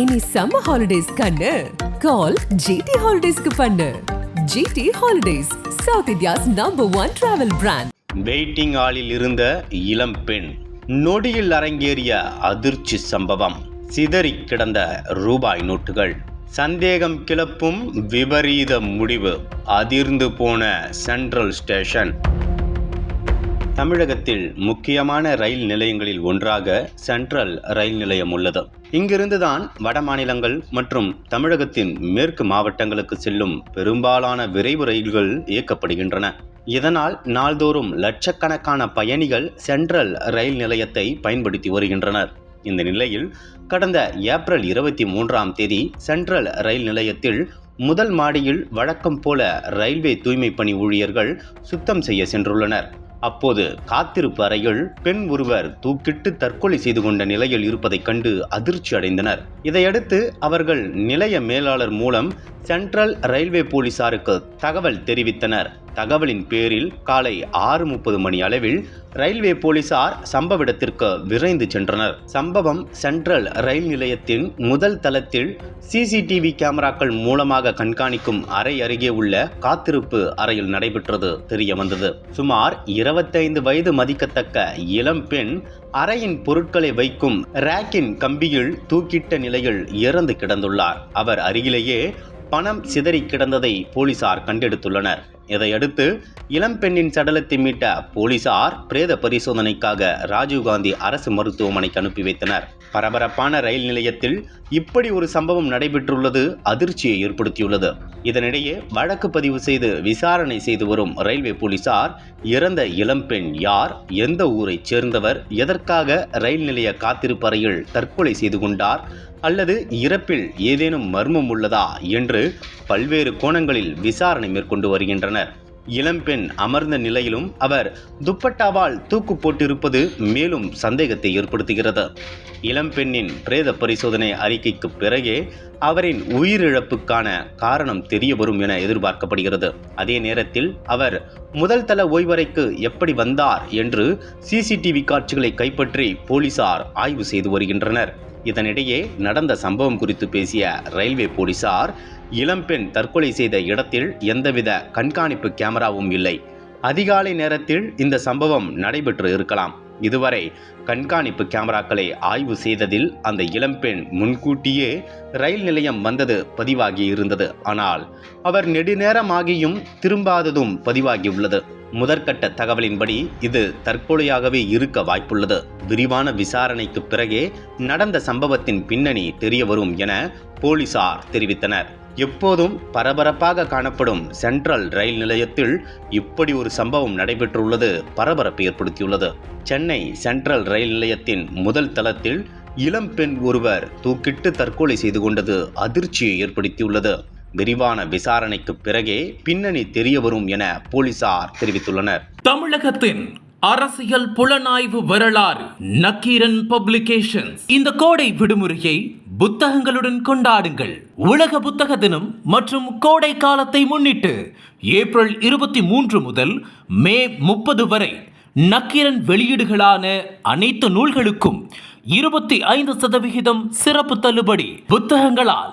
Any summer holidays கண்ணு. கால் GT ஹாலிடேஸ்க்கு பண்ணு. GT holidays south India's number one travel brand waiting ஹாலில் இருந்த இளம் பெண் நொடியில் அரங்கேறிய அதிர்ச்சி சம்பவம். சிதறி கிடந்த ரூபாய் நோட்டுகள். சந்தேகம் கிளப்பும் விபரீத முடிவு அதிர்ந்து போன சென்ட்ரல் ஸ்டேஷன் தமிழகத்தில் முக்கியமான ரயில் நிலையங்களில் ஒன்றாக சென்ட்ரல் ரயில் நிலையம் உள்ளது. இங்கிருந்துதான் வட மாநிலங்கள் மற்றும் தமிழகத்தின் மேற்கு மாவட்டங்களுக்கு செல்லும் பெரும்பாலான விரைவு ரயில்கள் இயக்கப்படுகின்றன. இதனால் நாள்தோறும் லட்சக்கணக்கான பயணிகள் சென்ட்ரல் ரயில் நிலையத்தை பயன்படுத்தி வருகின்றனர். இந்த நிலையில் கடந்த ஏப்ரல் இருபத்தி மூன்றாம் தேதி சென்ட்ரல் ரயில் நிலையத்தில் முதல் மாடியில் வழக்கம் போல ரயில்வே தூய்மை பணி ஊழியர்கள் சுத்தம் செய்ய சென்றுள்ளனர். அப்போது காத்திருப்பு அறையில் பெண் ஒருவர் தூக்கிட்டு தற்கொலை செய்து கொண்ட நிலையில் இருப்பதைக் கண்டு அதிர்ச்சி அடைந்தனர். இதையடுத்து அவர்கள் நிலைய மேலாளர் மூலம் சென்ட்ரல் ரயில்வே போலீசாருக்கு தகவல் தெரிவித்தனர். தகவலின் பேரில் காலை ஆறு முப்பது மணி அளவில் ரயில்வே போலீசார் சம்பவ இடத்திற்கு விரைந்து சென்றனர். சம்பவம் சென்ட்ரல் ரயில் நிலையத்தின் முதல் தளத்தில் சிசிடிவி கேமராக்கள் மூலமாக கண்காணிக்கும் அறை அருகே உள்ள காத்திருப்பு அறையில் நடைபெற்றது தெரிய வந்தது சுமார் இருபத்தைந்து வயது மதிக்கத்தக்க இளம் பெண் அறையின் பொருட்களை வைக்கும் ரேக்கின் கம்பியில் தூக்கிட்ட நிலையில் இறந்து கிடந்துள்ளார். அவர் அருகிலேயே பணம் சிதறி கிடந்ததை போலீசார் கண்டெடுத்துள்ளனர். இதையடுத்து இளம்பெண்ணின் சடலத்தை மீட்ட போலீசார் பிரேத பரிசோதனைக்காக ராஜீவ்காந்தி அரசு மருத்துவமனைக்கு அனுப்பி வைத்தனர். பரபரப்பான ரயில் நிலையத்தில் இப்படி ஒரு சம்பவம் நடைபெற்றுள்ளது அதிர்ச்சியை ஏற்படுத்தியுள்ளது. இதனிடையே வழக்கு பதிவு செய்து விசாரணை செய்து வரும் ரயில்வே போலீசார் இறந்த இளம்பெண் யார் எந்த ஊரைச் சேர்ந்தவர் எதற்காக ரயில் நிலைய காத்திருப்பு அறையில் தற்கொலை செய்து கொண்டார் அல்லது இறப்பில் ஏதேனும் மர்மம் உள்ளதா என்று பல்வேறு கோணங்களில் விசாரணை மேற்கொண்டு வருகின்றனர். இளம்பெண் அமர்ந்த நிலையிலும் அவர் துப்பட்டாவால் தூக்கு போட்டிருப்பது மேலும் சந்தேகத்தை ஏற்படுத்துகிறது. இளம்பெண்ணின் பிரேத பரிசோதனை அறிக்கைக்கு பிறகே அவரின் உயிரிழப்புக்கான காரணம் தெரியவரும் என எதிர்பார்க்கப்படுகிறது. அதே நேரத்தில் அவர் முதல் தள ஓய்வறைக்கு எப்படி வந்தார் என்று சிசிடிவி காட்சிகளை கைப்பற்றி போலீசார் ஆய்வு செய்து வருகின்றனர். இதனிடையே நடந்த சம்பவம் குறித்து பேசிய ரயில்வே போலீசார் இளம்பெண் தற்கொலை செய்த இடத்தில் எந்தவித கண்காணிப்பு கேமராவும் இல்லை. அதிகாலை நேரத்தில் இந்த சம்பவம் நடைபெற்று இருக்கலாம். இதுவரை கண்காணிப்பு கேமராக்களை ஆய்வு செய்ததில் அந்த இளம்பெண் முன்கூட்டியே ரயில் நிலையம் வந்தது பதிவாகி இருந்தது. ஆனால் அவர் நெடுநேரமாகியும் திரும்பாததும் பதிவாகியுள்ளது. முதற்கட்ட தகவலின்படி இது தற்கொலையாகவே இருக்க வாய்ப்புள்ளது. விரிவான விசாரணைக்கு பிறகே நடந்த சம்பவத்தின் பின்னணி தெரியவரும் என போலீசார் தெரிவித்தனர். எப்போதும் பரபரப்பாக காணப்படும் சென்ட்ரல் ரயில் நிலையத்தில் இப்படி ஒரு சம்பவம் நடைபெற்றுள்ளது பரபரப்பு ஏற்படுத்தியுள்ளது. சென்னை சென்ட்ரல் ரயில் நிலையத்தின் முதல் தளத்தில் இளம் பெண் ஒருவர் தூக்கிட்டு தற்கொலை செய்து கொண்டது அதிர்ச்சியை ஏற்படுத்தியுள்ளது. விரிவான விசாரணைக்கு பிறகே பின்னணி தெரிய வரும் என போலீசார் தெரிவித்துள்ளனர். தமிழகத்தின் அரசியல் புலனாய்வு வரலாறு நக்கீரன் பப்ளிகேஷன்ஸ். இந்த கோடை விடுமுறையை புத்தகங்களுடன் கொண்டாடுங்கள். உலக புத்தக தினம் மற்றும் கோடை காலத்தை முன்னிட்டு ஏப்ரல் இருபத்தி மூன்று முதல் மே முப்பது வரை நக்கீரன் வெளியீடுகளான அனைத்து நூல்களுக்கும் இருபத்தி ஐந்து சதவிகிதம் சிறப்பு தள்ளுபடி புத்தகங்களால்